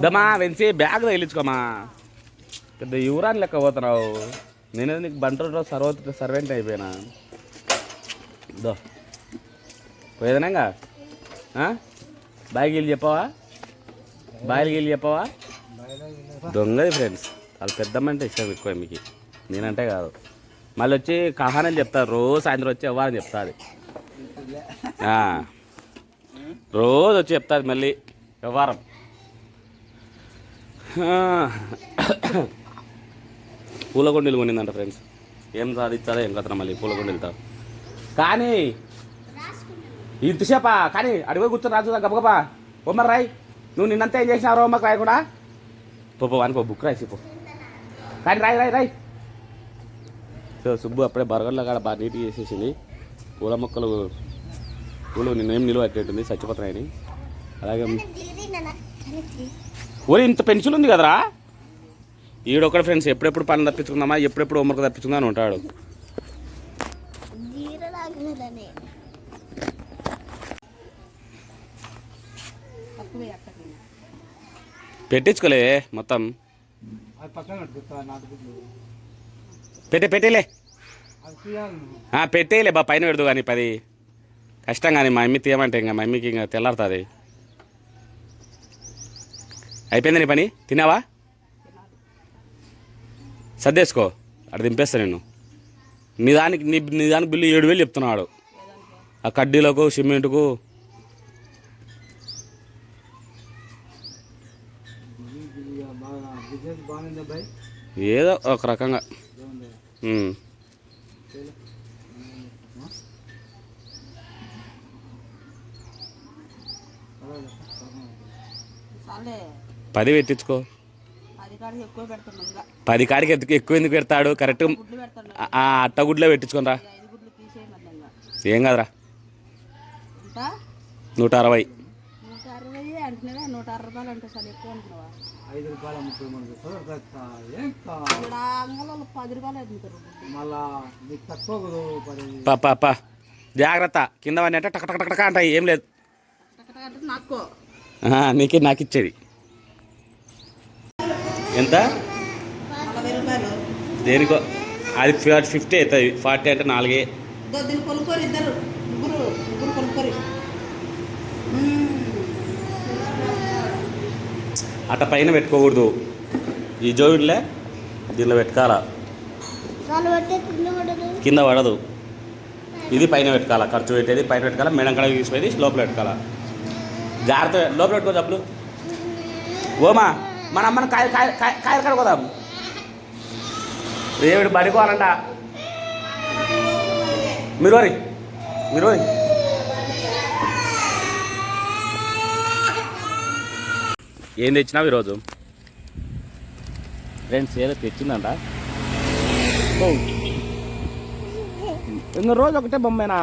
దమా వెన్సి bag తగిలించుకోమా. పెద్ద యువరాని లెక్క పోతున్నావు. నేను నీకు బంటూరులో సర్వ సర్వెంట్ అయిపోయినా. దో. పోయేదనంగా? బాయికి వెళ్ళి చెప్పవా? బాయికి వెళ్ళి చెప్పవా? దొంగది ఫ్రెండ్స్ వాళ్ళు పెద్దమ్మంటే ఇష్టం ఎక్కువ మీకు. నేనంటే కాదు. మళ్ళీ వచ్చి కహానని చెప్తారు. రోజు సాయంత్రం వచ్చి అవ్వాలని చెప్తుంది. రోజు వచ్చి చెప్తాది మళ్ళీ. వ్యవహారం పూలకొండలు కొనిందంట ఫ్రెండ్స్. ఏం సాధిస్తారో ఏం కథన మళ్ళీ పూలకొండలతో కానీ ఇంతసేపా కానీ అడిగి కూర్చొని రాజు గబగబా. బొమ్మరు రాయ్ నువ్వు నిన్నంతా ఏం చేసినావు రోమ్మకు రాయకుండా పో అనుకో బుక్ రాసి పో. కానీ రాయ్ రాయ్ రాయ్. సో సుబ్బు అప్పుడే బరగడ్లో కాడ బాగా నీట్గా చేసేసింది. పూల మొక్కలు పూలు నిన్నేం నిలువ అట్టేటుంది సచ్చిపోతున్నాయని. అలాగే ఓరి ఇంత పెన్సిల్ ఉంది కదరా? ఈడొక్కడ ఫ్రెండ్స్ ఎప్పుడెప్పుడు పనులు తప్పించుకుందామా? ఎప్పుడెప్పుడు హోంవర్క్ తప్పించుకుందా అని ఉంటాడు. పెట్టించుకోలే మొత్తం. పెట్టే పెట్టేలే. పెట్టేయలే బా పైన పెడదు కానీ పది. కష్టం కానీ మా అమ్మి తీయమంటే ఇంకా మా అమ్మికి ఇంకా తెల్లారుతుంది. అయిపోయింది నీ పని? తిన్నావా? సర్దేసుకో. అక్కడ దింపేస్తా నేను నీ దానికి నీ నీ దానికి బిల్లు ఏడు వేలు చెప్తున్నాడు. ఆ కడ్డీలకు సిమెంట్కు. ఏదో ఒక రకంగా. చాలే పది పెట్టించుకో. పది కాడికి ఎందుకు ఎక్కువ ఎందుకు పెడతాడు? కరెక్ట్ ఆ అట్టగుడ్లో పెట్టించుకోనరా ఏం కాదురా. ఎంత? నూట అరవై. జాగ్రత్త. కింద అంటే టక టక టక టక అంటాయి. ఏం లేదు. టక అంటే నాకు. ఆహా, నీకే నాకు ఇచ్చేది. ఎంత? దేనికో? అది ఫిఫ్టీ అవుతుంది ఫార్టీ అంటే నాలుగే. అట్ట పైన పెట్టుకోకూడదు. ఈ జోవిడ్లే దీనిలో పెట్టుకోవాలా పడదు. కింద పడదు. ఇది పైన పెట్టుకోవాలా ఖర్చు పెట్టేది పైన పెట్టుకోవాలా మెడం కడ తీసిపోయేది లోపల పెట్టుకోవాలా జాగ్రత్త లోపల పెట్టుకో డబ్బులు ఓమా. మన అమ్మని కాయ కాయ కాయ కాయలు కడుకోదాం రేవిడి పడుకోవాలంట. మీరు వరి మీరు వరి ఏం తెచ్చినావు ఈరోజు? ఫ్రెండ్స్ ఏదో తెచ్చిందంట. ఇంకో రోజు ఒకటే బొమ్మేనా?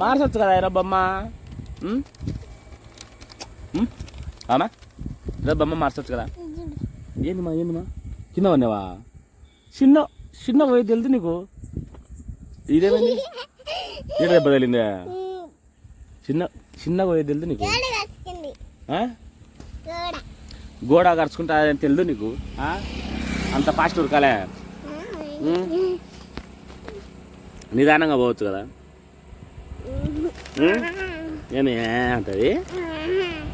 మార్చొచ్చు కదా ఈరోజు బొమ్మ? అవునా? ఈరోజు బొమ్మ మార్చొచ్చు కదా. ఏందిమా ఏందిమా కింద ఉన్నావా చిన్న చిన్న పోయి తెలుసు నీకు? ఇదేమైంది? ఈడ దెబ్బ తగిలిందా చిన్న చిన్న పోయి తెలుసు నీకు? గోడ కరుచుకుంటా అని తెలుదు నీకు? అంత ఫాస్ట్ ఉరకాలే? నిదానంగా పోవచ్చు కదా? నేను ఏ అంటది?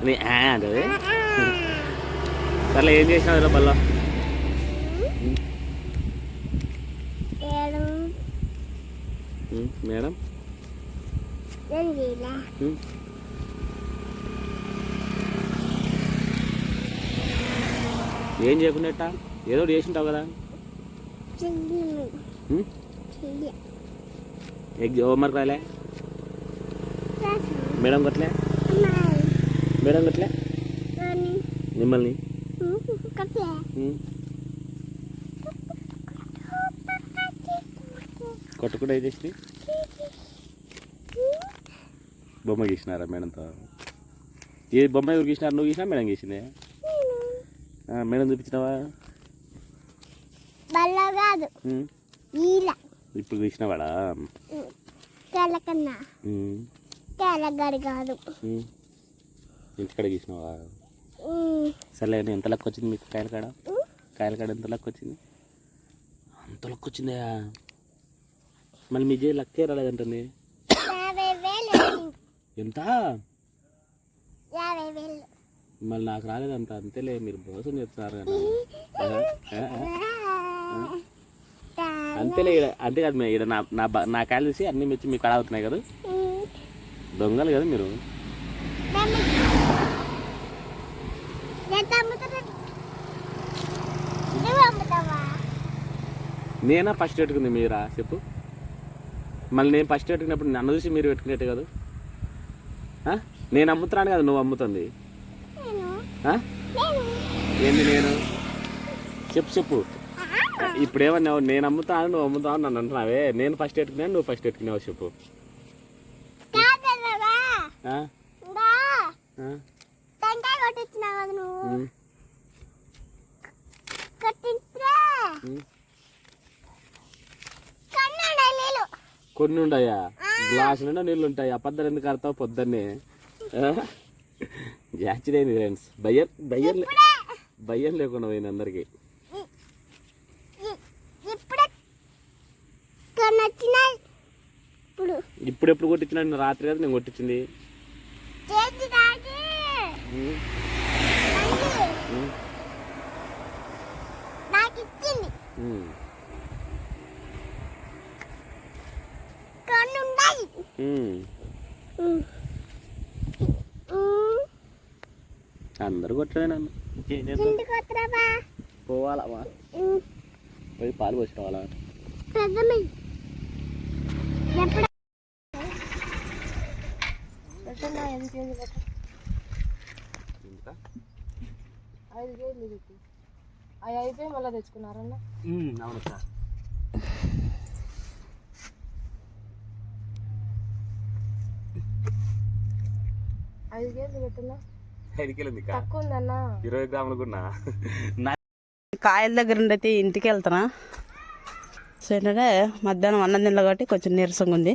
నీ ఏ అంటది? సర్లే ఏం చేసినావు ఏడు మేడం. ఏం చేయలే ఉమ్. ఏం చేయకుండా ఎట్టా? ఏదో ఒకటి చేసి ఉంటావు కదా ఎగ్ హోంవర్క్ రాలే మేడం కొట్లే మేడం కొట్లే మిమ్మల్ని. కొట్టకుండా ఏం చేసి బొమ్మ గీసినారా మేడంతో ఏ బొమ్మ ఎవరు గీసినారు? నువ్వు గీసినా మేడం గీసిందే? మేడం చూపించినావా? కాదు. ఈల ఇప్పుడు గీసినవాడా. తెల్లగడి కాదు. ఇంటికాడ గీసినావా? సరే ఎంత లెక్క వచ్చింది మీకు? కాయల కాడ? కాయల కాడ ఎంత లెక్క వచ్చింది? అంత లెక్క వచ్చిందా? మళ్ళీ మీ జే లక్కే రాలేదంటుంది. ఎంత? మళ్ళీ నాకు రాలేదంట అంతేలే మీరు మోసం ఆ, ఆ. అంతేలే ఈడ అంతే కదా మీ- ఈడ నా నా నా కాయలు చూసి అన్ని మెచ్చి మీకు కాడ అవుతున్నాయి కదా? దొంగలు కదా మీరు ఎంత అమ్ముతారు నువ్వు అమ్ముతావా నేనా ఫస్ట్ పెట్టుకుంది మీరా? చెప్పు. మళ్ళీ నేను ఫస్ట్ పెట్టుకున్నప్పుడు నన్ను చూసి మీరు పెట్టుకునేట్టు కదా? నేను అమ్ముతున్నాను కదా నువ్వు అమ్ముతుంది ఏంది నేను? చెప్పు చెప్పు. ఇప్పుడు ఏమన్నావు నేను అమ్ముతాను నువ్వు అమ్ముతావు నన్ను అంటున్నావే. నేను ఫస్ట్ పెట్టుకున్నాను నువ్వు ఫస్ట్ పెట్టుకున్నావు చెప్పు. నువ్వు? కొన్ని ఉంటాయా గ్లాసు నిండా నీళ్ళు ఉంటాయి అబద్ధాలు ఎందుకు ఆడతావు పొద్దున్నే? జాచిడైంది ఫ్రెండ్స్ భయం భయం భయం లేకుండా పోయింది అందరికి. ఇప్పుడే ఎప్పుడు కొట్టించిన రాత్రి కదా నేను కొట్టించింది? నాకు ఇచ్చింది ఉమ్, కొన్ని ఉన్నాయి ఉమ్. అందరు నన్ను. వస్తావా పోవాలా. పోయి పాలు పోసి రావాలా ఐదు కేజీలు అయిపోయి మళ్ళీ తెచ్చుకున్నారన్న. అవును సార్. ఐదు కేజీలు పెట్టన్నా ఎడికెళ్ళింది తక్కువ ఉందన్న ఇరవై గ్రాములు కూడా. కాయల దగ్గర నుండి అయితే ఇంటికి వెళ్తున్నా. సో ఏంటంటే మధ్యాహ్నం అన్నం తినలే కాబట్టి కొంచెం నీరసంగా ఉంది.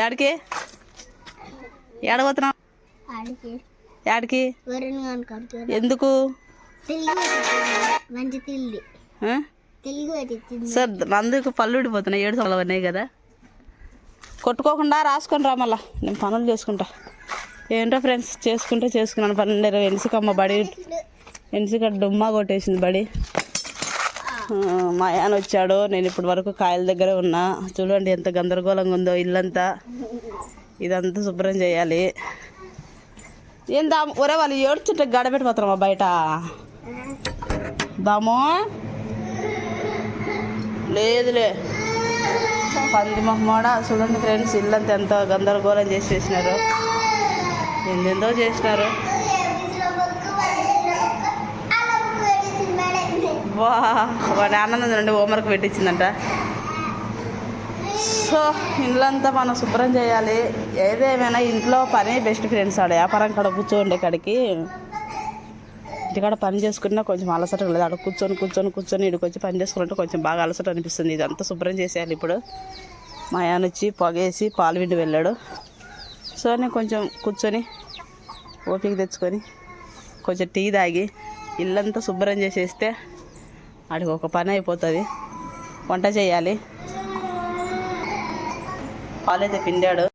యాడికి? వరుణ్ కనుక ఎందుకు? సార్ అందుకు పళ్ళు ఊడిపోతున్నాయి. ఏడు సార్లు ఉన్నాయి కదా. కొట్టుకోకుండా రాసుకొని రా మళ్ళా. నేను పనులు చేసుకుంటా. ఏంటో ఫ్రెండ్స్ చేసుకుంటే చేసుకున్నాను. పన్నెండు ఎన్సికమ్మ బడి. ఎన్సిక డుమ్మా కొట్టేసింది బడి. ఆ, మా ఆయన వచ్చాడు. నేను ఇప్పటి వరకు కాయల దగ్గరే ఉన్నా. చూడండి ఎంత గందరగోళంగా ఉందో ఇల్లంతా. ఇదంతా శుభ్రం చేయాలి. ఏం దాము? ఒరే వాళ్ళు ఏడ్చుంటే గడబెట్టిపోతారమ్మా బయట. దామో? లేదులే. పంది మొహమాడ చూడండి ఫ్రెండ్స్ ఇల్లంతా ఎంత గందరగోళం చేసి చేసినారు ఎందెందో చేసినారు. వా వాడి ఆనందం నుండి హోంవర్క్ పెట్టించిందంట. సో ఇల్లంతా మనం శుభ్రం చేయాలి. ఏదేమైనా ఇంట్లో పని బెస్ట్ ఫ్రెండ్స్ ఆడ. వ్యాపారం కాడ కూర్చోండి కాడికి ఇంటికాడ పని చేసుకున్నా కొంచెం అలసట లేదు. అక్కడ కూర్చొని కూర్చొని కూర్చొని ఇక్కడికి వచ్చి పని చేసుకుంటే కొంచెం బాగా అలసట అనిపిస్తుంది. ఇదంతా శుభ్రం చేసేయాలి ఇప్పుడు. మా ఆయన వచ్చి పొగేసి పాలు విండి వెళ్ళాడు. సో నేను కొంచెం కూర్చొని ఓపిక తెచ్చుకొని కొంచెం టీ తాగి ఇల్లంతా శుభ్రం చేసేస్తే ఆడికి ఒక పని అయిపోతుంది. వంట చేయాలి. పాలైతే పిండాడు.